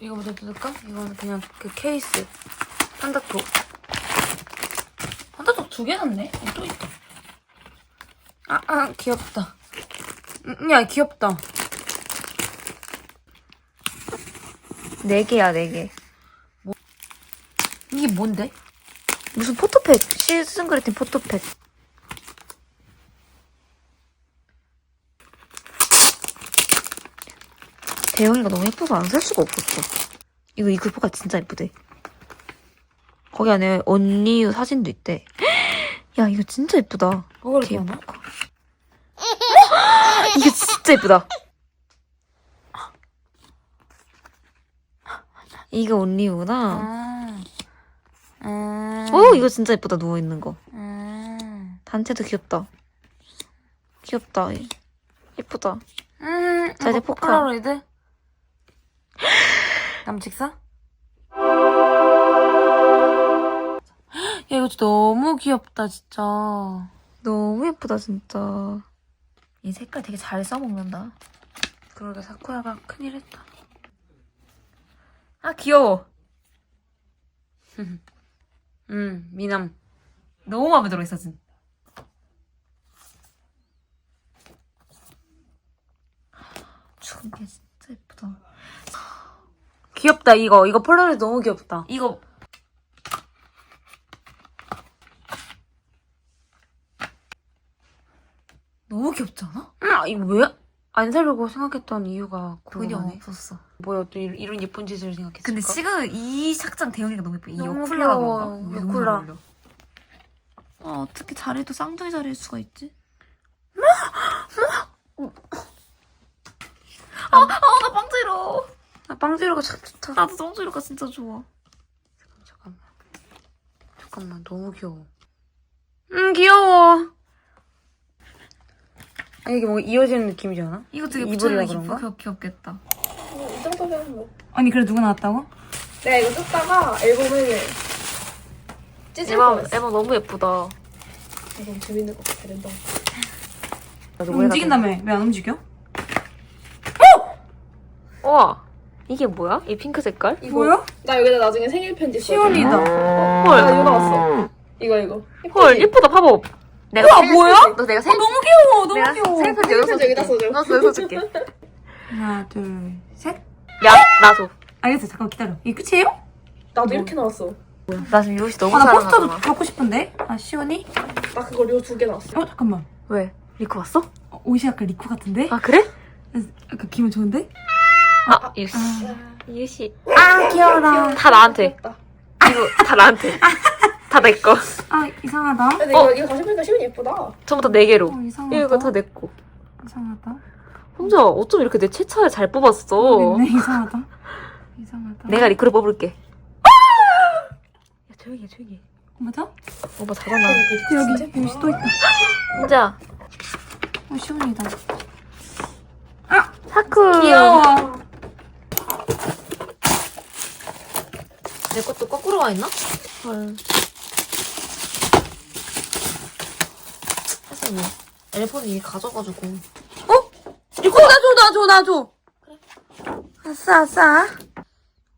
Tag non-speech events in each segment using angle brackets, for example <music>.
이거 먼저 뜯을까? 이거는 그냥 그 케이스. 한다톡. 한다톡 두 개 샀네? 어, 또 있다. 아, 아, 귀엽다. 음, 야, 귀엽다. 네 개야, 네 개. 이게 뭔데? 무슨 포토팩. 그리팅 포토팩. 대영이가 너무 예뻐서 안살 수가 없었어. 이거 이 그포가 진짜 예쁘대. 거기 안에 언니유 사진도 있대. <gasps> 야, 이거 진짜 예쁘다. 이렇게 많아? <gasps> 이게 진짜 예쁘다. 이게 언니유구나. 아. 아. 오, 이거 진짜 예쁘다, 누워 있는 거. 아. 단체도 귀엽다. 귀엽다. 예쁘다. 음, 자, 이제 이거 포카. 폴라로이드? 남직사? 야, 이거 진짜 너무 귀엽다, 진짜. 너무 예쁘다, 진짜. 이 색깔 되게 잘 써먹는다. 그러게, 사쿠야가 큰일 했다. 아, 귀여워. <laughs> 음, 미남. 너무 마음에 들어, 이 사진. 저게 진짜 예쁘다. 귀엽다, 이거. 이거 폴라로이드 너무 귀엽다. 이거 너무 귀엽지 않아? 아, 이거 왜 안 사려고 생각했던 이유가 돈이 궁금하네. 없었어. 뭐야, 또 이- 이런 예쁜 짓을 생각했을까? 근데 지금 이 착장 대형이가 너무 예뻐. 이 너무 요쿨라가 귀여워. 뭔가? 이게 요쿨라. 너무 어울려. 아, 어떻게 자리도 쌍둥이 자리일 수가 있지? 아, 아, 나 빵지러. 아, 빵지로가 참 좋다. 나도 쌍둥이가 진짜 좋아. 잠깐만. 잠깐만, 너무 귀여워. 음, 귀여워. 아, 이게 뭔가 이어지는 느낌이지 않아? 이거 되게 붙여주기 그런가? 귀엽, 귀엽겠다. 이 정도면 뭐. 아니, 그래, 누가 나왔다고? 내가 이거 썼다가 앨범을 찢을 앨범, 뻔했어. 앨범 너무 예쁘다. 앨범 재밌는 거 같아, 랜덤. 움직인다며. 왜 안 움직여? 우와. 이게 뭐야? 이 핑크 색깔? 이거, 뭐야? 나 여기다 나중에 생일 편지 써. 시원이다. 헐. 나 이거 나왔어. 이거, 이거. 헐, 예쁘지? 예쁘다, 봐봐. 내가 우와, 생일 뭐야? 너 내가 생일 너무 귀여워, 너무 내가 귀여워. 생일 편지 여기서 편지 여기다. 써줘. 나 여기서 줄게. 하나, 둘, 셋. 야, 나도. 알겠어, 잠깐 기다려. 이게 끝이에요? 나도 이렇게 나왔어. 나 지금 유시 너무 아, 나 포스터도 사랑하잖아. 갖고 싶은데? 아, 시원이? 나 그거 요두개 나왔어. 어, 잠깐만. 왜? 리코 왔어? 어, 옷이 약간 리코 같은데? 아, 그래? 약간 기분 좋은데? 아, 유시. 아, 유시. 아 귀여워라. 다 나한테. 귀엽다. 이거 다 나한테. 다 내 거. 아, 이상하다. 근데 어. 이거, 이거 다시 보니까 시원이 예쁘다. 전부 다 네 개로. 어, 이상하다. 이거 다 내 거. 이상하다. 혼자 어쩜 이렇게 내 채차를 잘 뽑았어. 모르겠네, 이상하다. 이상하다. 내가 리코를 뽑을게. 야, 조용히 해, 조용히 해. 맞아? 오빠 자잖아. 여기, 여기 또 있다. 혼자. 어, 시원이다. 사쿠. 귀여워. 내 와 있나? 헐. 사실 뭐, 이미 가져가지고. 이거 나줘, 나줘, 나줘. 아싸, 아싸.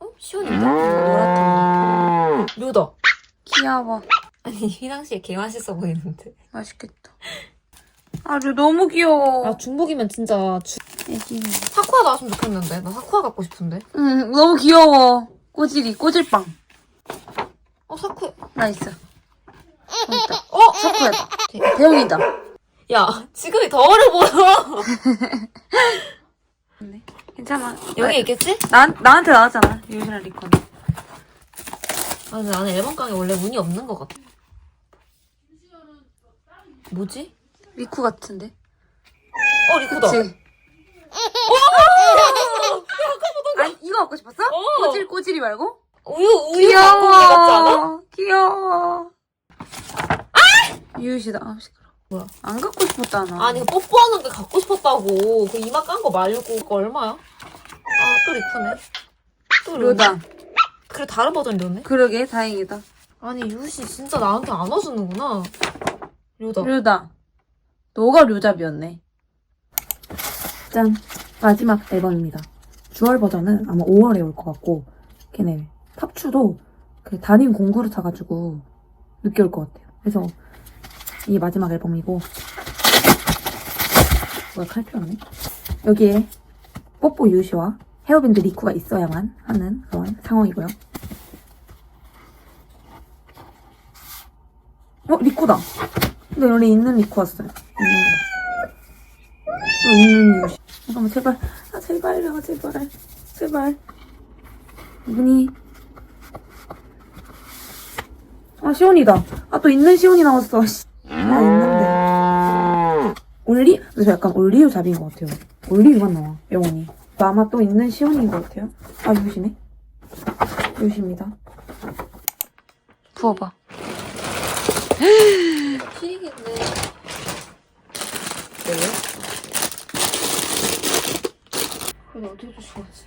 어? 시원이다. 노랗다. 류다. 귀여워. 아니, 휘낭시에 개 맛있어 보이는데. 맛있겠다. 아주 너무 귀여워. 야, 중복이면 진짜 주... 애기. 사쿠아 나왔으면 좋겠는데. 나 사쿠아 갖고 싶은데. 응, 너무 귀여워. 꼬질이, 꼬질빵. 어, 사쿠아. 나 있어. 여기 있다. 어, 사쿠야다. 대형이다. 야, 지금이 더 어려 보여. 괜찮아. 여기 있겠지? 나, 나한테 나왔잖아. 유진아 리콘. 아, 근데 나는 앨범 깡에 원래 운이 없는 것 같아. 뭐지? 리쿠 같은데? 어, 리코다. 그치? 아니, 이거 갖고 싶었어? 어. 꼬질, 꼬질이 말고? 우유, 우유 온것 같지 않아? 귀여워. 유유시다. 아, 시끄러. 뭐야? 안 갖고 싶었잖아. 아니, 그 뽀뽀하는 게 갖고 싶었다고. 그 이마 깐 거 말고. 그거 얼마야? 아, 또 리코네. 또 료다. 그래, 다른 버전이었네. 그러게, 다행이다. 아니, 유씨 진짜 나한테 안 와주는구나. 료다. 료다. 너가 료잡이었네. 짠. 마지막 앨범입니다. 주얼 버전은 아마 5월에 올 것 같고 걔네 탑추도 그 단임 공구를 타가지고 늦게 올 것 같아요. 그래서 이게 마지막 앨범이고 뭐야 칼 필요하네. 여기에 뽀뽀 유시와 헤어밴드 리쿠가 있어야만 하는 그런 상황이고요. 어 리쿠다. 근데 원래 있는 리쿠 왔어요. 있는 거. 또 있는 유시. 잠깐만 제발 아 제발요 제발 제발 이분이 아 시온이다. 아 또 있는 시온이 나왔어. 씨. 아 있는데. 올리? 그래서 약간 올리브 잡인 것 같아요. 올리브만 나와 영원히. 아마 또 있는 시온인 것 같아요. 아 유시네. 유시입니다. 부어봐. <gasps> 튀겠네. 근데 어떻게 조심하지?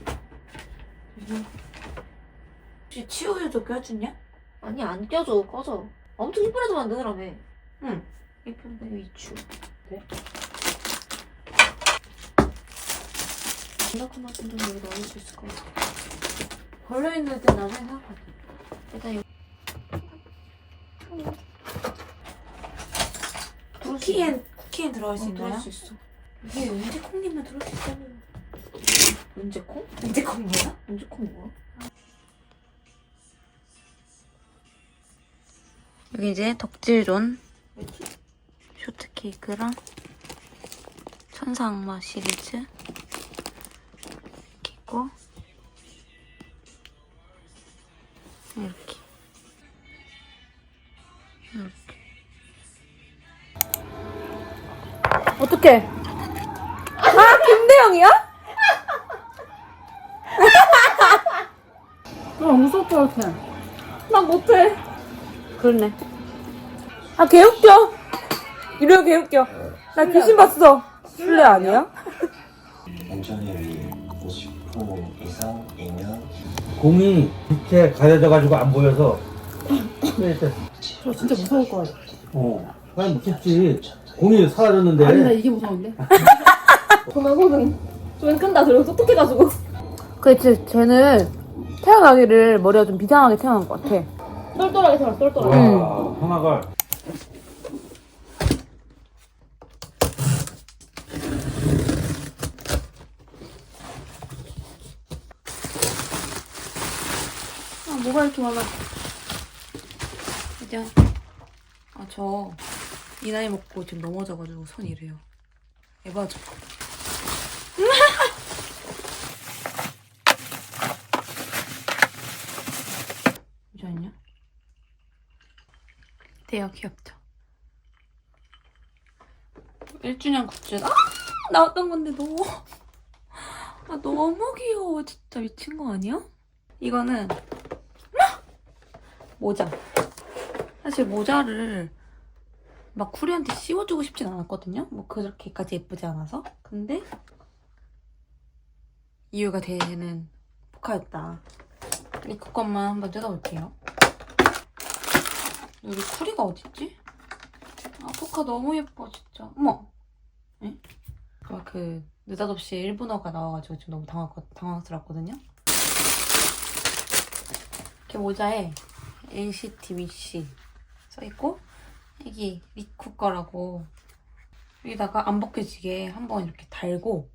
혹시 치우유도 껴주냐? 아니 안 껴줘 꺼져. 엄청 이쁘게도 만드느라며. 응. 예쁜데 이추. 네? 이만큼만 좀 여기 넣을 수 있을 것 같아. 걸려있는 때 나중에 생각할게. 일단 이거 쿠키엔, 쿠키엔 들어갈 수 어, 있나요? 넣을 수 있어. 이게 은재 콩님만 들어올 수 있다며. 언제 콩? 은재 콩 뭐야? 언제 콩 뭐야? 여기 이제 덕질존 쇼트 케이크랑 천사악마 시리즈 이렇게 있고 이렇게 이렇게 어떡해 아 김대영이야? 나 무섭다 이렇게. 나 못해 그렇네 아 개웃겨 이래요 개웃겨 나 귀신 봤어 술래 아니야? 안전이 50% 이상이면 공이 빛에 가려져가지고 안 보여서 네, 네. 저 진짜 무서울 것 같아. 어, 그냥 무섭지 공이 사라졌는데 아니 나 이게 무서운데. <laughs> 전화거든. 좀 끈다 들어 똑똑해가지고. 그치 쟤는 태어나기를 머리가 좀 비장하게 태어난 것 같아 똘똘하게 살아 똘똘하게. 와 하나가. 아 뭐가 이렇게 많아? 이제 아저 이 나이 먹고 지금 넘어져가지고 손 이래요. 에바죠 잠시만요 대여 귀엽죠 1주년 굿즈 아 나왔던 건데 너무 아 너무 귀여워 진짜 미친 거 아니야? 이거는 모자. 사실 모자를 막 쿠리한테 씌워주고 싶진 않았거든요. 뭐 그렇게까지 예쁘지 않아서. 근데 이유가 되는 포카였다. 이 것만 한번 뜯어볼게요. 여기 쿠리가 어딨지? 아 포카 너무 예뻐 진짜. 어머. 에? 막 그 느닷없이 일본어가 나와가지고 지금 너무 당황, 당황스럽거든요. 이렇게 모자에 NCT 위시 써있고 여기 리쿠 거라고 여기다가 안 벗겨지게 한번 이렇게 달고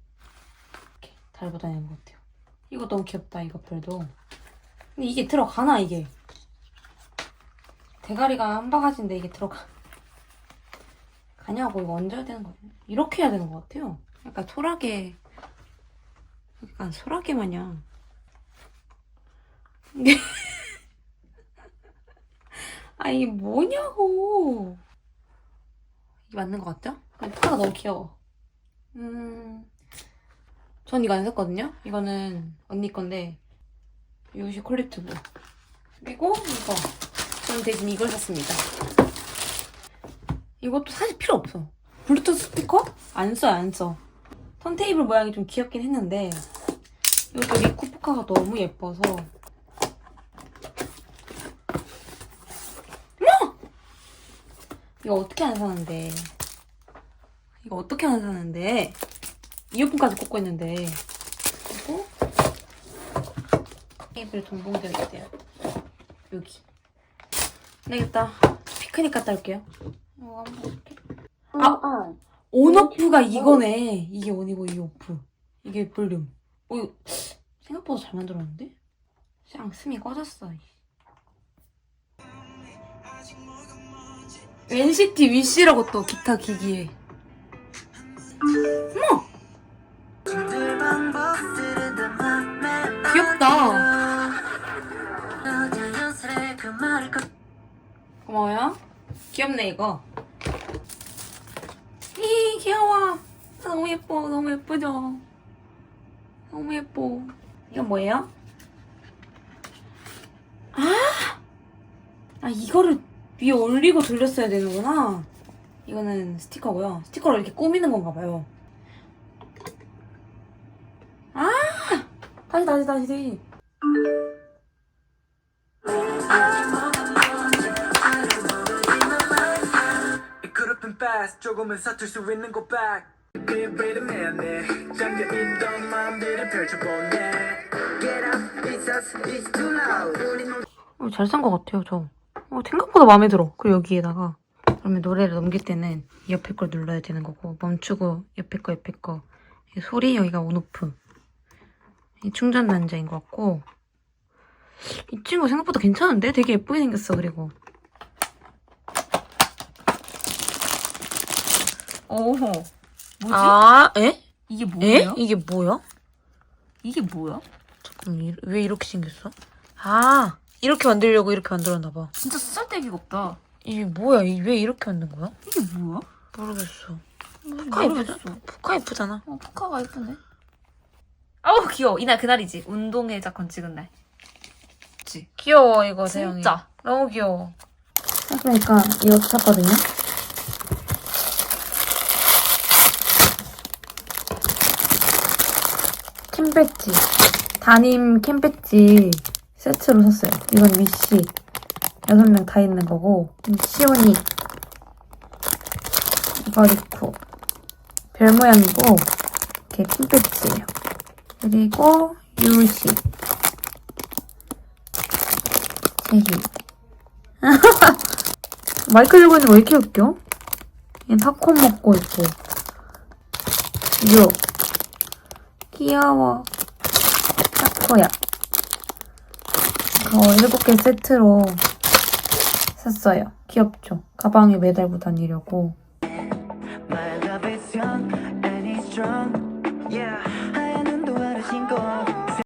이렇게 달고 다니는 것 같아요. 이거 너무 귀엽다 이것들도. 근데 이게 들어가나 이게? 대가리가 한 바가지인데 이게 들어가 가냐고 이거 얹어야 되는 거예요. 이렇게 해야 되는 것 같아요. 약간 소라게 약간 소라게 마냥 이게 <laughs> 아 이게 뭐냐고 이게 맞는 것 같죠? 포카가 너무 귀여워 음... 전 이거 안 샀거든요? 이거는 언니 건데 유시 콜렉티브 그리고 이거 저는 대신 이걸 샀습니다 이것도 사실 필요 없어 블루투스 스피커? 안 써요 안써 턴테이블 모양이 좀 귀엽긴 했는데 이것도 리쿠 포카가 너무 예뻐서 이거 어떻게 안 사는데? 이거 어떻게 안 사는데? 이어폰까지 꽂고 있는데. 그리고 테이블 동봉되어 있대요. 여기. 네, 되겠다. 피크닉 갔다 올게요. 이거 한번 볼게. 아, 온오프가 이거네. 이게 온이고 이게 오프. 이게 볼륨. 어, 이거 생각보다 잘 만들었는데? 그냥 스미 꺼졌어. NCT 위시라고 또 기타 기기에. 어머! 고마워요. 귀엽네 이거. 이 귀여워. 너무 예뻐. 너무 예쁘죠. 너무 예뻐. 이건 뭐예요? 아! 아 이거를 위에 올리고 돌렸어야 되는구나. 이거는 스티커고요. 스티커로 이렇게 꾸미는 건가 봐요. 아! 다시 다시 다시. Fast 조금은 서툴 수 있는 고백 비비름해네 잠겨있던 마음들을 펼쳐보네 Get up, it's us, it's too loud 어, 잘산 것 같아요, 저. 어, 생각보다 마음에 들어. 그리고 여기에다가. 그러면 노래를 넘길 때는 이 옆에 걸 눌러야 되는 거고, 멈추고 옆에 거, 옆에 거. 이 소리, 여기가 온오프. 이 충전 단자인 것 같고. 이 친구 생각보다 괜찮은데? 되게 예쁘게 생겼어, 그리고. 오호. 뭐지? 아, 에? 이게 에? 이게 뭐야? 이게 뭐야? 잠깐 이- 왜 이렇게 생겼어? 아, 이렇게 만들려고 이렇게 만들었나 봐. 진짜 쓰잘데기가 없다. 이게 뭐야? 이- 왜 이렇게 만든 거야? 이게 뭐야? 모르겠어. 포카 예쁘잖아. 포카 예쁘잖아. 어, 포카가 예쁘네. 아우 귀여워. 이날 그날이지. 운동회 작건 찍은 날. 그치. 귀여워 이거. 진짜. 너무 귀여워. 그러니까 이거 샀거든요. 캠 배지. 담임 캠 배지 세트로 샀어요. 이건 위시. 여섯 명 다 있는 거고. 이 시온이. 이거 리쿠. 별 모양이고, 이렇게 핀 배지예요. 그리고 유시. 제희. <laughs> 마이크 들고 있는 거왜 이렇게 웃겨? 얘 팝콘 먹고 있고. 요. 귀여워. 타코야. 어, 일곱 개 세트로 샀어요. 귀엽죠? 가방에 매달고 다니려고.